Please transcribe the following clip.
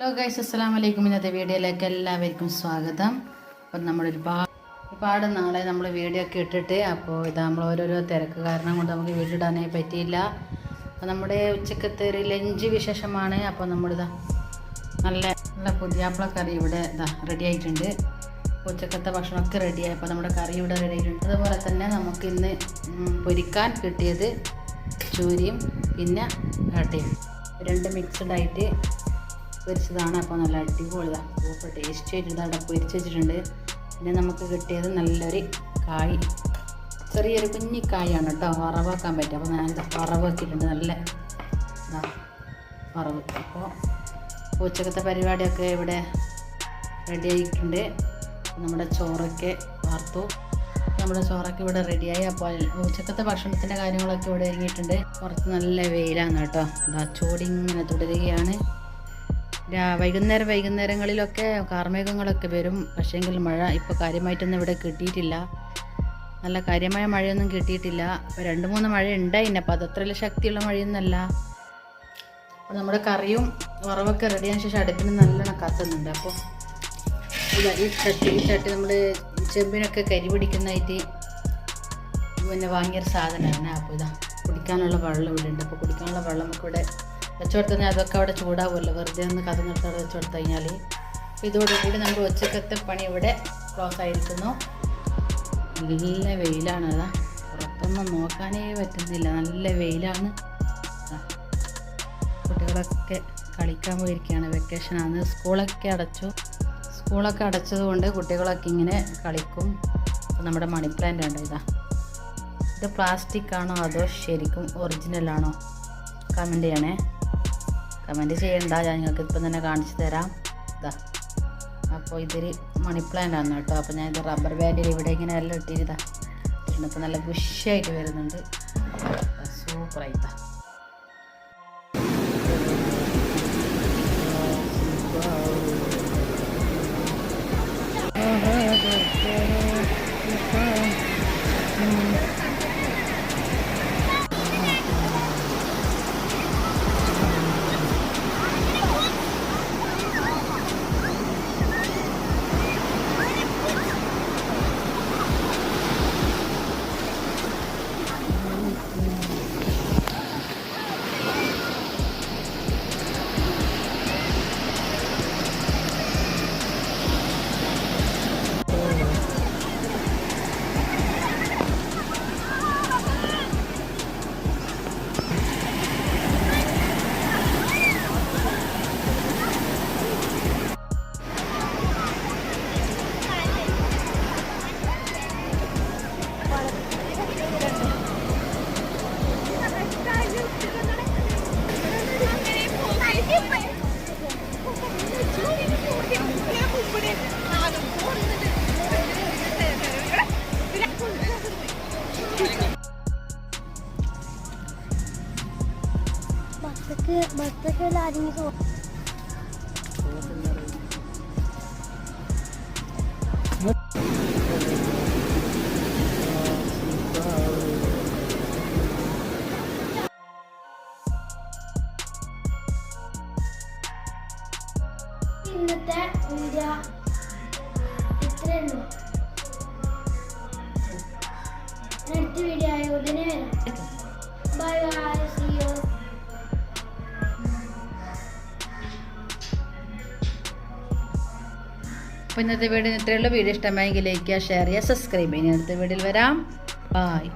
Hello guys അസ്സാം വലൈക്കും ഇന്നത്തെ വീഡിയോയിലേക്ക് എല്ലാവർക്കും സ്വാഗതം. അപ്പം നമ്മൾ ഒരുപാട് ഒരുപാട് നാളെ നമ്മൾ വീഡിയോ ഒക്കെ ഇട്ടിട്ട് അപ്പോൾ ഇത് നമ്മൾ ഓരോരോ തിരക്ക് കാരണം കൊണ്ട് നമുക്ക് വീഡിയോ ഇടാനേ പറ്റിയില്ല. അപ്പോൾ നമ്മുടെ ഉച്ചക്കത്തെ ഒരു ലഞ്ച് വിശേഷമാണ്. അപ്പോൾ നമ്മളിതാ നല്ല നല്ല പുതിയാപ്പിള കറി ഇവിടെ ഇതാ റെഡി ആയിട്ടുണ്ട്. ഉച്ചക്കത്തെ ഭക്ഷണമൊക്കെ റെഡിയായി അപ്പോൾ നമ്മുടെ കറി ഇവിടെ റെഡി ആയിട്ടുണ്ട്. അതുപോലെ തന്നെ നമുക്ക് ഇന്ന് പൊരിക്കാൻ കിട്ടിയത് ചൂരിയും പിന്നെ കട്ടയും രണ്ട് മിക്സ്ഡ് ആയിട്ട് പൊരിച്ചതാണ് അപ്പോൾ നല്ല അടിപൊളിതാണ് സൂപ്പർ ടേസ്റ്റ് ആയിട്ട് അവിടെ പൊരിച്ച് വെച്ചിട്ടുണ്ട്. പിന്നെ നമുക്ക് കിട്ടിയത് നല്ലൊരു കായ്. ചെറിയൊരു കുഞ്ഞി കായാണ് കേട്ടോ. വറവാക്കാൻ പറ്റും അപ്പോൾ ഞാനിത് വറവാക്കിയിട്ടുണ്ട് നല്ല ഇതാ വറവ്. അപ്പോൾ ഉച്ചക്കത്തെ പരിപാടിയൊക്കെ ഇവിടെ റെഡി ആയിട്ടുണ്ട്. നമ്മുടെ ചോറൊക്കെ വാർത്തു. നമ്മുടെ ചോറൊക്കെ ഇവിടെ റെഡിയായി അപ്പോൾ ഉച്ചക്കത്തെ ഭക്ഷണത്തിന്റെ കാര്യങ്ങളൊക്കെ ഇവിടെ ഇറങ്ങിയിട്ടുണ്ട് കുറച്ച് നല്ല വെയിലാണ് കേട്ടോ. ഇതാ ചൂടിങ്ങനെ തുടരുകയാണ്. വൈകുന്നേരം വൈകുന്നേരങ്ങളിലൊക്കെ കാർമേഘങ്ങളൊക്കെ വരും. പക്ഷേങ്കിൽ മഴ ഇപ്പോൾ കാര്യമായിട്ടൊന്നും ഇവിടെ കിട്ടിയിട്ടില്ല. നല്ല കാര്യമായ മഴയൊന്നും കിട്ടിയിട്ടില്ല. ഇപ്പോൾ രണ്ട് മൂന്ന് മഴ ഉണ്ടായിന് അപ്പോൾ അത് അത്ര വലിയ ശക്തിയുള്ള മഴയൊന്നുമല്ല. അപ്പോൾ നമ്മുടെ കറിയും വറവൊക്കെ റെഡിയായ ശേഷം അടുപ്പിന് നല്ലോണം കത്തുന്നുണ്ട്. അപ്പോൾ ഈ ചട്ടി ഈ ചട്ടി നമ്മൾ ചെമ്പിനൊക്കെ കരി പിടിക്കുന്നതായിട്ട് പിന്നെ വാങ്ങിയൊരു സാധനമാണ്. അപ്പോൾ ഇതാ കുടിക്കാനുള്ള വെള്ളം ഇവിടെ ഉണ്ട്. അപ്പോൾ കുടിക്കാനുള്ള വെള്ളം നമുക്ക് ഇവിടെ വെച്ചുകൊടുത്തു കഴിഞ്ഞാൽ അതൊക്കെ അവിടെ ചൂടാവുമല്ലോ. വെറുതെ ഒന്ന് കഥ നിർത്താതെ വെച്ച് കൊടുത്തു കഴിഞ്ഞാൽ ഇതോടുകൂടി നമ്മുടെ ഉച്ചക്കത്തെ പണി ഇവിടെ ക്ലോസ് ആയിരിക്കുന്നു. നല്ല വെയിലാണ് അതാ. പുറത്തൊന്നും നോക്കാനേ പറ്റുന്നില്ല. നല്ല വെയിലാണ്. കുട്ടികളൊക്കെ കളിക്കാൻ പോയിരിക്കുകയാണ്. വെക്കേഷനാണ് സ്കൂളൊക്കെ അടച്ചു. സ്കൂളൊക്കെ അടച്ചതുകൊണ്ട് കുട്ടികളൊക്കെ ഇങ്ങനെ കളിക്കും. നമ്മുടെ മണി പ്ലാന്റ് ഉണ്ട് ഇതാ. ഇത് പ്ലാസ്റ്റിക് ആണോ അതോ ശരിക്കും ഒറിജിനൽ ആണോ? കമന്റ് ചെയ്യണേ. കമന്റ് ചെയ്യണ്ട. ഞാൻ നിങ്ങൾക്ക് ഇപ്പം തന്നെ കാണിച്ചു തരാം. ഇതാ അപ്പോൾ ഇതൊരു മണി പ്ലാന്റ് ആണ് കേട്ടോ. അപ്പോൾ ഞാൻ ഇത് റബ്ബർ ബാൻഡിൽ ഇവിടെ ഇങ്ങനെ എല്ലാം ഇട്ടിരുതാ ഇട്ടിട്ടുണ്ട്. നല്ല ബുഷായിട്ട് വരുന്നുണ്ട്. സൂപ്പറായിട്ടാ ബസ്സൊക്കെ ബസ്സൊക്കെ ആരെങ്കിലും സോ- ഇന്നത്തെ വീഡിയോ ഇത്രയുള്ളൂ. അടുത്ത വീഡിയോ ആയ ഉടനെ വരാം. ബൈ ബൈ അപ്പോൾ ഇന്നത്തെ വീഡിയോ ഇത്രയുള്ള വീഡിയോ ഇഷ്ടമായെങ്കിൽ ലൈക്ക് ചെയ്യുക ഷെയർ ചെയ്യുക സബ്സ്ക്രൈബ് ചെയ്യുക. അടുത്ത വീഡിയോയിൽ വരാം. ബായ്